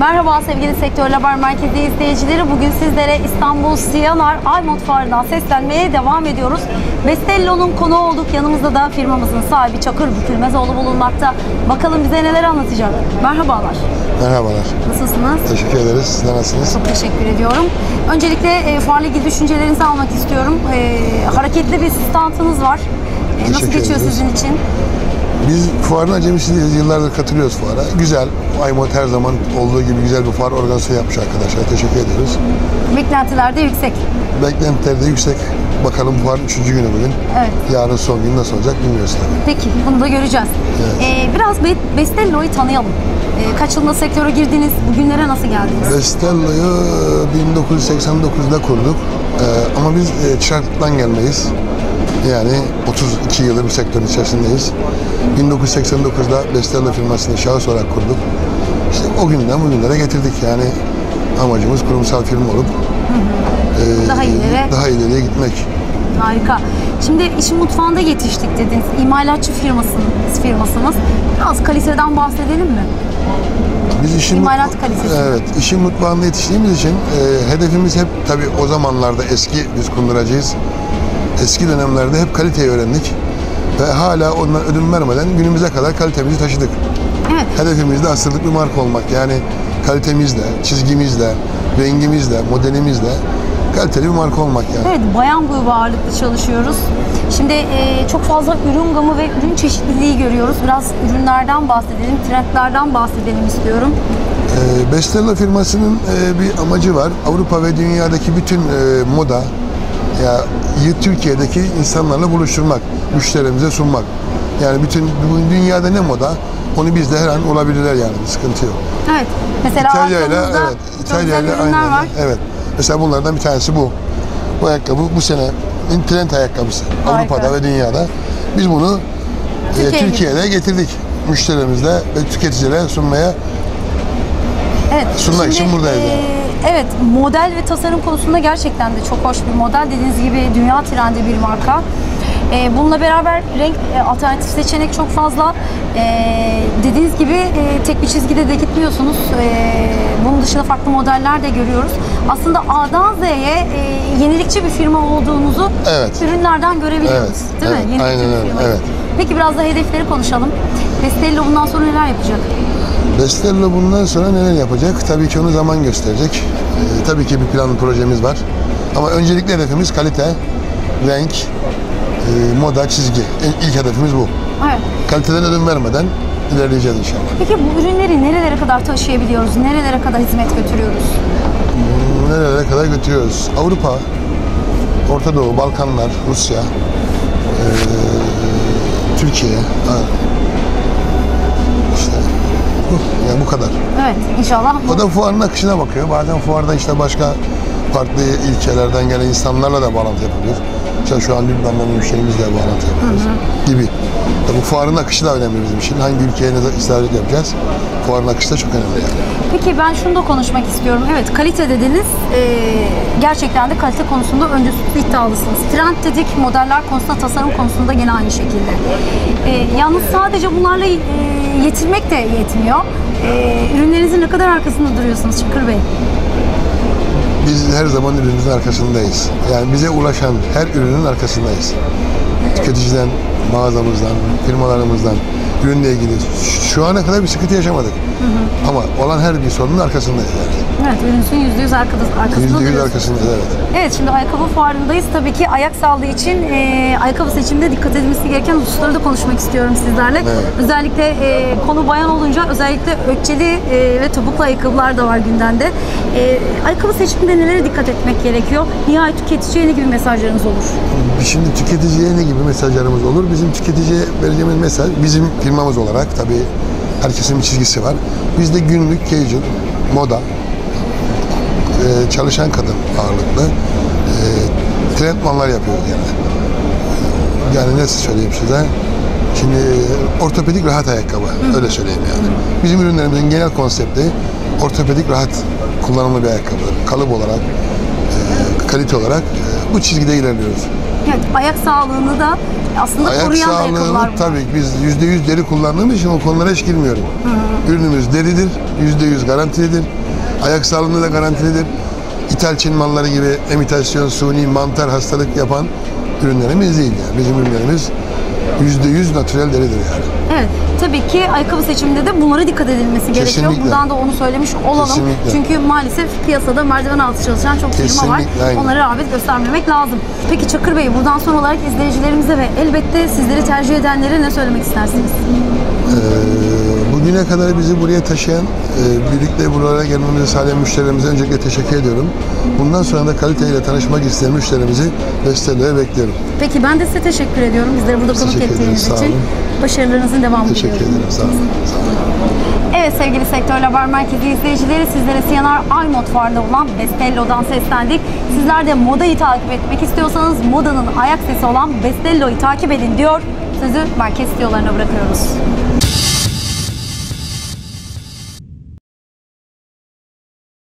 Merhaba sevgili Sektör Haber Merkezi izleyicileri. Bugün sizlere İstanbul Siyanar Aymut Fuarı'ndan seslenmeye devam ediyoruz. Bestello'nun konu olduk. Yanımızda da firmamızın sahibi Çakır Bükülmezoğlu bulunmakta. Bakalım bize neler anlatacak. Merhabalar. Merhabalar. Nasılsınız? Teşekkür ederiz. Sizler nasılsınız? Çok teşekkür ediyorum. Öncelikle e, fuarla ilgili düşüncelerinizi almak istiyorum. E, hareketli bir standınız var. E, nasıl geçiyor ederiz. sizin için? Biz fuarın acemisi değiliz. Yıllardır katılıyoruz fuara. Güzel. Aymot her zaman olduğu gibi güzel bir fuar organize yapmış arkadaşlar. Teşekkür ediyoruz. Beklentiler de yüksek. Beklentiler de yüksek. Bakalım fuarın üçüncü günü bugün. Evet. Yarın son gün nasıl olacak bilmiyoruz tabii. Peki, bunu da göreceğiz. Evet. Ee, biraz Be- Bestello'yu tanıyalım. Ee, kaç yılında sektöre girdiniz, bugünlere nasıl geldiniz? Bestello'yu 1989'da kurduk. Ee, ama biz e, çıraklıktan gelmeyiz. Yani 32 yıldır bu sektörün içerisindeyiz. 1989'da Bestello firmasını şahıs olarak kurduk. İşte o günden bugünlere getirdik. Yani amacımız kurumsal firma olup e, Daha ileri. daha ileriye gitmek. Harika. Şimdi işin mutfağında yetiştik dediniz. İmalatçı firmasınız, firmasınız. Biraz kaliteden bahsedelim mi? Biz işin İmalat kalitesi. Evet, işin mutfağında yetiştiğimiz için e, hedefimiz hep tabii o zamanlarda eski biz kunduracıyız. Eski dönemlerde hep kaliteyi öğrendik ve hala ondan ödün vermeden günümüze kadar kalitemizi taşıdık. Evet. Hedefimiz de asırlık bir marka olmak. Yani kalitemizle, çizgimizle, rengimizle, modelimizle kaliteli bir marka olmak yani. Evet, bayan grubu ağırlıklı çalışıyoruz. Şimdi e, çok fazla ürün gamı ve ürün çeşitliliği görüyoruz. Biraz ürünlerden bahsedelim, trendlerden bahsedelim istiyorum. E, Bestello firmasının e, bir amacı var. Avrupa ve dünyadaki bütün e, moda ya y- Türkiye'deki insanlarla buluşturmak, müşterimize sunmak. Yani bütün dünyada ne moda onu bizde her an olabilirler yani bir sıkıntı yok. Evet. Mesela İtalya ile evet, İtalya ile aynı. var. Evet. Mesela bunlardan bir tanesi bu. Bu ayakkabı bu sene trend ayakkabısı Harika. Avrupa'da ve dünyada. Biz bunu e, Türkiye'ye Türkiye'de getirdik. Müşterilerimizle ve tüketicilere sunmaya Evet. Sunmak için buradayız yani. Evet, model ve tasarım konusunda gerçekten de çok hoş bir model. Dediğiniz gibi dünya trendi bir marka. E, bununla beraber renk e, alternatif seçenek çok fazla. E, dediğiniz gibi e, tek bir çizgide de gitmiyorsunuz. E, bunun dışında farklı modeller de görüyoruz. Aslında A'dan Z'ye e, yenilikçi bir firma olduğunuzu Evet. ürünlerden görebiliyoruz. Evet, Değil evet, mi? Yenilikçi aynen öyle, evet. Peki biraz da hedefleri konuşalım. Bestello bundan sonra neler yapacak? Bestello bundan sonra neler yapacak? Tabii ki onu zaman gösterecek. Ee, tabii ki bir plan projemiz var. Ama öncelikli hedefimiz kalite, renk, e, moda, çizgi. En- İlk hedefimiz bu. Evet. Kaliteden ödün vermeden ilerleyeceğiz inşallah. Peki bu ürünleri nerelere kadar taşıyabiliyoruz? Nerelere kadar hizmet götürüyoruz? Nerelere kadar götürüyoruz? Avrupa, Orta Doğu, Balkanlar, Rusya, e, Türkiye. Ha. İşte bu. Yani bu kadar. Evet, inşallah. O da fuarın akışına bakıyor. Bazen fuarda işte başka farklı ilçelerden gelen insanlarla da bağlantı yapıyoruz. İşte şu an Lübnan'dan müşterimizle bağlantı yapıyoruz gibi. Bu fuarın akışı da önemli bizim için. Hangi ülkeye ne istavrit yapacağız? Fuarın akışı da çok önemli yani. Peki ben şunu da konuşmak istiyorum. Evet, kalite dediniz. Ee, gerçekten de kalite konusunda öncü sütlü iddialısınız. Trend dedik, modeller konusunda, tasarım konusunda gene aynı şekilde. Ee, yalnız sadece bunlarla e, yetinmek de yetmiyor. Ee, ürünlerinizin ne kadar arkasında duruyorsunuz Çakır Bey? Biz her zaman ürünümüzün arkasındayız. Yani bize ulaşan her ürünün arkasındayız. Tüketiciden, mağazamızdan, firmalarımızdan, ürünle ilgili şu ana kadar bir sıkıntı yaşamadık. Ama olan her bir sorunun arkasındayız yani. Evet, ürünüzün yüzde yüz arkasında Yüzde yüz arkasındayız evet. Evet şimdi ayakkabı fuarındayız. Tabii ki ayak sağlığı için e, ayakkabı seçiminde dikkat edilmesi gereken hususları da konuşmak istiyorum sizlerle. Evet. Özellikle e, konu bayan olunca özellikle ökçeli e, ve topuklu ayakkabılar da var gündemde. E, ayakkabı seçiminde nelere dikkat etmek gerekiyor? Nihayet tüketiciye ne gibi mesajlarınız olur? Şimdi tüketiciye ne gibi mesajlarımız olur? Bizim tüketiciye vereceğimiz mesaj, bizim firmamız olarak tabii herkesin bir çizgisi var. Bizde günlük, casual, moda, e, çalışan kadın ağırlıklı e, trendmanlar yapıyoruz yani. Yani nasıl söyleyeyim size? Şimdi e, ortopedik rahat ayakkabı, öyle söyleyeyim yani. Bizim ürünlerimizin genel konsepti ortopedik rahat kullanımlı bir ayakkabıdır. Kalıp olarak, e, kalite olarak e, bu çizgide ilerliyoruz. Evet, ayak sağlığını da aslında Ayak koruyan ayakkabılar tabii ki biz yüzde yüz deri kullandığımız için o konulara hiç girmiyorum. Ürünümüz deridir, yüzde yüz garantilidir. Ayak sağlığında da garantilidir. İthal Çin malları gibi imitasyon, suni, mantar hastalık yapan ürünlerimiz değil yani. Bizim ürünlerimiz yüzde yüz natürel deridir yani. Evet. Tabii ki ayakkabı seçiminde de bunlara dikkat edilmesi gerekiyor. Kesinlikle. Buradan da onu söylemiş olalım. Kesinlikle. Çünkü maalesef piyasada merdiven altı çalışan çok firma var. Aynen. Onlara rağbet göstermemek lazım. Peki Çakır Bey buradan son olarak izleyicilerimize ve elbette sizleri tercih edenlere ne söylemek istersiniz? Ee, bugüne kadar bizi buraya taşıyan, e, birlikte buralara gelmemizi sağlayan müşterilerimize öncelikle teşekkür ediyorum. Bundan sonra da kaliteyle tanışmak isteyen müşterimizi Vestelio'ya bekliyorum. Peki ben de size teşekkür ediyorum. Bizleri burada konuk Teşekkür ettiğiniz için. olun. Başarılarınızın devamını Teşekkür diliyorum. ederim. Sağ olun. Sağ olun. Evet sevgili Sektör Haber Merkezi izleyicileri sizlere CNR iMod Fuar'da olan Bestello'dan seslendik. Sizler de modayı takip etmek istiyorsanız modanın ayak sesi olan Bestello'yu takip edin diyor. Sözü merkez stüdyolarına bırakıyoruz.